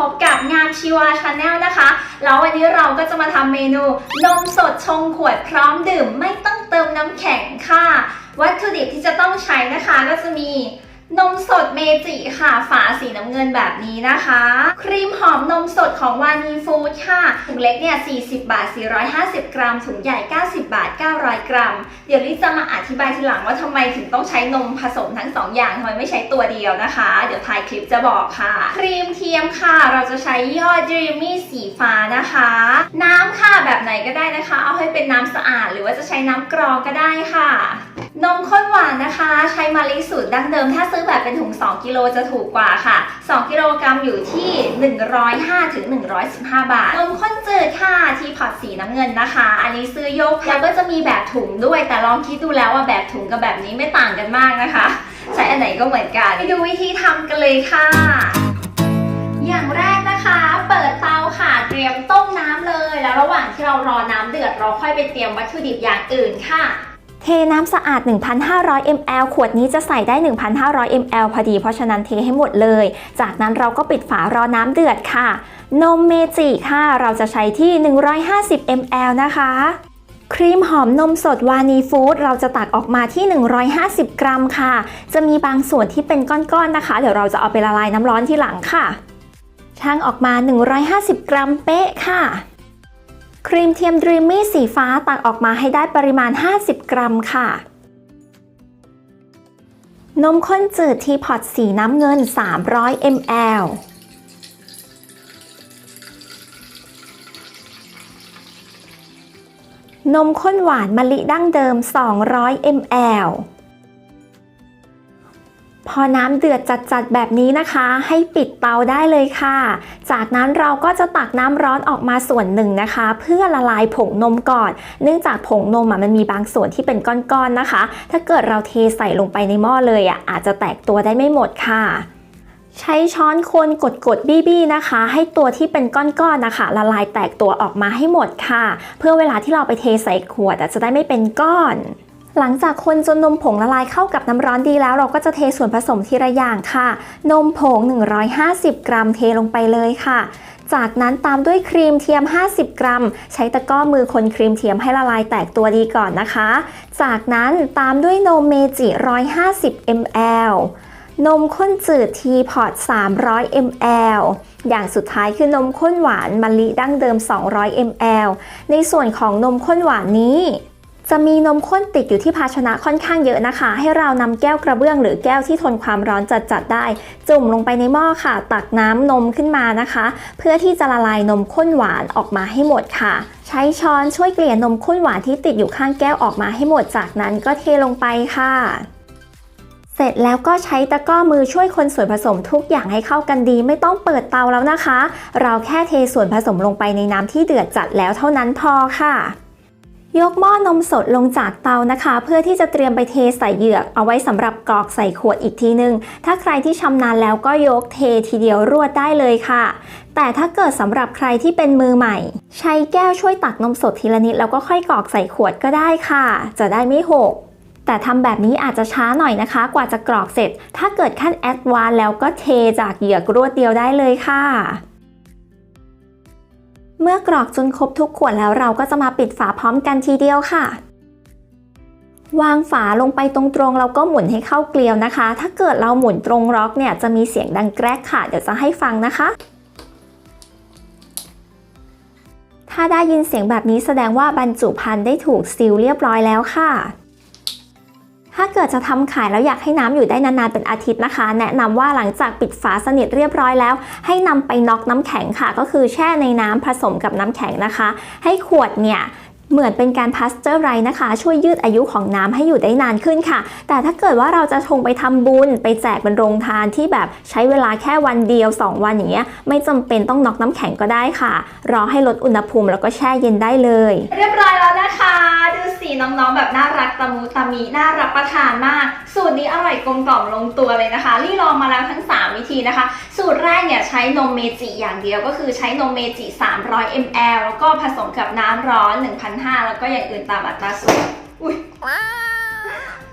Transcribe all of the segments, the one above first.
พบกับงามชีวาชาแนลนะคะ แล้ววันนี้เราก็จะมาทำเมนูนมสดชงขวดพร้อมดื่ม ไม่ต้องเติมน้ำแข็งค่ะ วัตถุดิบที่จะต้องใช้นะคะก็จะมี นมสดเมจิค่ะฝาสีน้ำเงินแบบนี้นะคะ ครีมหอมนมสดของวานีฟู้ดค่ะ ถุงเล็กเนี่ย 40 บาท 450 กรัม ถุงใหญ่ 90 บาท 900 กรัม เดี๋ยวลิซจะมาอธิบายทีหลังว่าทำไมถึงต้องใช้นมผสมทั้ง 2 อย่างทำไมไม่ใช้ตัวเดียวนะคะ เดี๋ยวท้ายคลิปจะบอกค่ะ ครีมเทียมค่ะ เราจะใช้ยี่ห้อ Dreamy สีฟ้านะคะ น้ำค่ะแบบไหนก็ได้นะคะ เอาให้เป็นน้ำสะอาด หรือว่าจะใช้น้ำกรองก็ได้ค่ะ นมข้นหวานนะคะ ใช้มาลิสูตรดั้งเดิม ถ้าซื้อแบบเป็นถุง 2 กิโลจะถูกกว่าค่ะ 2 กิโลกรัมอยู่ที่ 105ถึง115 บาท นมข้นจืดค่ะ ทีพอตสีน้ำเงินนะคะ อันนี้ซื้อยกแล้วก็จะมีแบบถุงด้วย แต่ลองคิดดูแล้วว่าแบบถุงกับแบบนี้ไม่ต่างกันมากนะคะ ใช้อันไหนก็เหมือนกัน ไปดูวิธีทำกันเลยค่ะ อย่างแรกนะคะ เปิดเตาค่ะเตรียมต้มน้ำเลย แล้วระหว่างที่เรารอน้ำเดือดเราค่อยไปเตรียมวัตถุดิบอย่างอื่นค่ะ เทน้ำสะอาด 1,500 ml ขวดนี้จะใส่ได้ 1,500 ml พอดี เพราะฉะนั้นเทให้หมดเลย จากนั้นเราก็ปิดฝารอน้ำเดือดค่ะ นมเมจิค่ะ เราจะใช้ที่ 150 ml นะคะ ครีมหอมนมสดวานีฟู้ดเราจะตักออกมาที่ 150 กรัมค่ะ จะมีบางส่วนที่เป็นก้อนๆนะคะ เดี๋ยวเราจะเอาไปละลายน้ำร้อนที่หลังค่ะ ช่างออกมา 150 กรัมเป๊ะค่ะ ครีมเทียมดรีมมี่สีฟ้าตักออกมาให้ได้ปริมาณ 50 กรัมค่ะ นมข้นจืดทีพอตสีน้ำเงิน 300 ml นมข้นหวานมะลิดั้งเดิม 200 ml พอน้ำเดือดจัดๆแบบนี้นะคะ ให้ปิดเตาได้เลยค่ะ จากนั้นเราก็จะตักน้ำร้อนออกมาส่วนหนึ่งนะคะ เพื่อละลายผงนมก่อน เนื่องจากผงนมอะมันมีบางส่วนที่เป็นก้อนๆนะคะ ถ้าเกิดเราเทใส่ลงไปในหม้อเลยอะอาจจะแตกตัวได้ไม่หมดค่ะใช้ช้อนคนกดกดบี้บี้นะคะ ให้ตัวที่เป็นก้อนๆนะคะ ละลายแตกตัวออกมาให้หมดค่ะ เพื่อเวลาที่เราไปเทใส่ขวดจะได้ไม่เป็นก้อน หลังจากคนจนนมผงละลายเข้ากับน้ำร้อนดีแล้วเราก็จะเทส่วนผสมทีละอย่างค่ะ นมผง 150 กรัมเทลงไปเลยค่ะ จากนั้นตามด้วยครีมเทียม 50 กรัม ใช้ตะก้อมือคนครีมเทียมให้ละลายแตกตัวดีก่อนนะคะ จากนั้นตามด้วยนมเมจิ 150 ml นมข้นจืดทีพอร์ต 300 ml อย่างสุดท้ายคือนมข้นหวานมะลิดั้งเดิม 200 ml ในส่วนของนมข้นหวานนี้ จะมีนมข้นติดอยู่ที่ภาชนะค่อนข้างเยอะนะคะ ให้เรานำแก้วกระเบื้องหรือแก้วที่ทนความร้อนจัดๆได้ จุ่มลงไปในหม้อค่ะ ตักน้ำนมขึ้นมานะคะ เพื่อที่จะละลายนมข้นหวานออกมาให้หมดค่ะ ใช้ช้อนช่วยเกลี่ยนมข้นหวานที่ติดอยู่ข้างแก้วออกมาให้หมดจากนั้นก็เทลงไปค่ะเสร็จแล้วก็ใช้ตะกร้อมือช่วยคนส่วนผสมทุกอย่างให้เข้ากันดี ไม่ต้องเปิดเตาแล้วนะคะ เราแค่เทส่วนผสมลงไปในน้ำที่เดือดจัดแล้วเท่านั้นพอค่ะ ยกหม้อนมสดลงจากเตานะคะ เพื่อที่จะเตรียมไปเทใส่เหยือก เอาไว้สำหรับกรอกใส่ขวดอีกทีนึง ถ้าใครที่ชำนาญแล้วก็ยกเททีเดียวรวดได้เลยค่ะ แต่ถ้าเกิดสำหรับใครที่เป็นมือใหม่ ใช้แก้วช่วยตักนมสดทีละนิดแล้วก็ค่อยกรอกใส่ขวดก็ได้ค่ะ จะได้ไม่หกแต่ทำแบบนี้อาจจะช้าหน่อยนะคะ กว่าจะกรอกเสร็จ ถ้าเกิดขั้นแอดวานแล้วก็เทจากเหยือกรวดเดียวได้เลยค่ะ เมื่อกรอกจนครบทุกขวดแล้วเราก็จะมาปิดฝาพร้อมกันทีเดียวค่ะ วางฝาลงไปตรงๆเราก็หมุนให้เข้าเกลียวนะคะ ถ้าเกิดเราหมุนตรงล็อกเนี่ยจะมีเสียงดังแกรกค่ะ เดี๋ยวจะให้ฟังนะคะถ้าได้ยินเสียงแบบนี้แสดงว่าบรรจุภัณฑ์ได้ถูกซีลเรียบร้อยแล้วค่ะ ถ้าเกิดจะทำขายแล้วอยากให้น้ำอยู่ได้นานๆเป็นอาทิตย์นะคะ แนะนำว่าหลังจากปิดฝาสนิทเรียบร้อยแล้ว ให้นำไปน็อกน้ำแข็งค่ะ ก็คือแช่ในน้ำผสมกับน้ำแข็งนะคะ ให้ขวดเนี่ย เหมือนเป็นการพาสเจอร์ไรนะคะ ช่วยยืดอายุของน้ำให้อยู่ได้นานขึ้นค่ะ แต่ถ้าเกิดว่าเราจะชงไปทำบุญ ไปแจกเป็นโรงทานที่แบบใช้เวลาแค่วันเดียว 2 วันอย่างเงี้ยไม่จำเป็นต้องน็อกน้ำแข็งก็ได้ค่ะ รอให้ลดอุณหภูมิแล้วก็แช่เย็นได้เลย เรียบร้อยแล้วนะคะ ดูสีน้องๆแบบน่ารักตะมูตะมีน่ารับประทานมาก สูตรนี้อร่อยกลมกล่อมลงตัวเลยนะคะรี่ลองมาแล้วทั้ง 3 วิธีนะคะ สูตรแรกเนี่ยใช้นมเมจิอย่างเดียวก็คือใช้นมเมจิ 300 ml แล้วก็ผสมกับน้ำร้อน1,500แล้วก็อย่างอื่นตามอัตราส่วนอุ้ย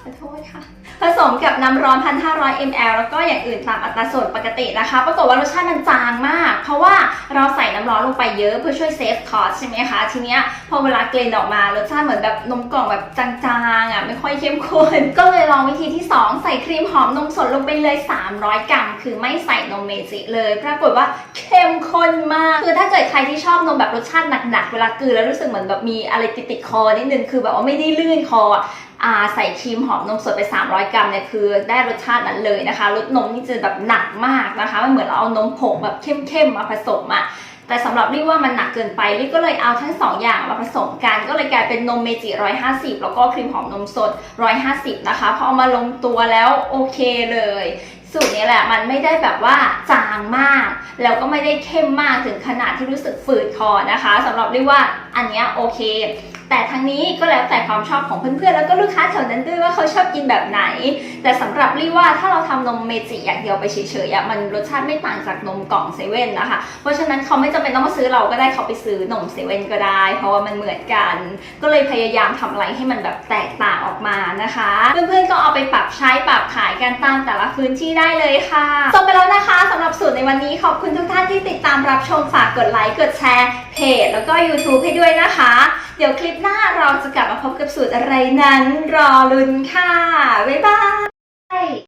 ขอโทษค่ะ ผสมกับน้ำร้อน 1,500 ml แล้วก็อย่างอื่นตามอัตราส่วนปกตินะคะ ปรากฏว่ารสชาติมันจางมาก เพราะว่าเราใส่น้ำร้อนลงไปเยอะเพื่อช่วยเซฟคอสใช่ไหมคะ ทีเนี้ยพอเวลาเกรนออกมารสชาติเหมือนแบบนมกล่องแบบจางๆอะไม่ค่อยเข้มข้น ก็เลยลองวิธีที่ 2 ใส่ครีมหอมนมสดลงไปเลย 300 กรัม คือไม่ใส่นมเมจิเลย ปรากฏว่าเข้มข้นมาก คือถ้าเกิดใครที่ชอบนมแบบรสชาติหนักๆ เวลากืนแล้วรู้สึกเหมือนแบบมีอะไรติดๆคอนิดนึง คือแบบว่าไม่ได้ลื่นคออะ ใส่ครีมหอมนมสดไป 300 กรัมเนี่ยคือได้รสชาตินั้นเลยนะคะรสนมนี่จะแบบหนักมากนะคะมันเหมือนเราเอานมผงแบบเข้มๆมาผสมอะแต่สำหรับลี่ว่ามันหนักเกินไปลี่ก็เลยเอาทั้งสองอย่างมาผสมกัน ก็เลยกลายเป็นนมเมจิ 150 แล้วก็ครีมหอมนมสด 150 นะคะพอเอามาลงตัวแล้วโอเคเลย สูตรนี้แหละมันไม่ได้แบบว่าจางมาก แล้วก็ไม่ได้เข้มมากถึงขนาดที่รู้สึกฝืดคอนะคะสำหรับลี่ว่าอันนี้โอเค แต่ทั้งนี้ก็แล้วแต่ความชอบของเพื่อนๆแล้วก็ลูกค้าแถวนั้นด้วยว่าเขาชอบกินแบบไหน แต่สำหรับลี่ว่าถ้าเราทำนมเมจิอย่างเดียวไปเฉยๆมันรสชาติไม่ต่างจากนมกล่องเซเว่นนะคะ เพราะฉะนั้นเขาไม่จำเป็นต้องมาซื้อเราก็ได้เขาไปซื้อนมเซเว่นก็ได้ เพราะว่ามันเหมือนกัน ก็เลยพยายามทำอะไรให้มันแบบแตกต่างออกมานะคะ เพื่อนๆก็เอาไปปรับใช้ปรับขายกันตามแต่ละพื้นที่ได้เลยค่ะจบไปแล้วนะคะสำหรับสูตรในวันนี้ขอบคุณทุกท่านที่ติดตามรับชมฝากกดไลค์กดแชร์เพจแล้วก็ YouTube ให้ด้วยนะคะ เดี๋ยวคลิปหน้าเราจะกลับมาพบกับสูตรอะไรนั้น รอลุ้นค่ะ บ๊ายบาย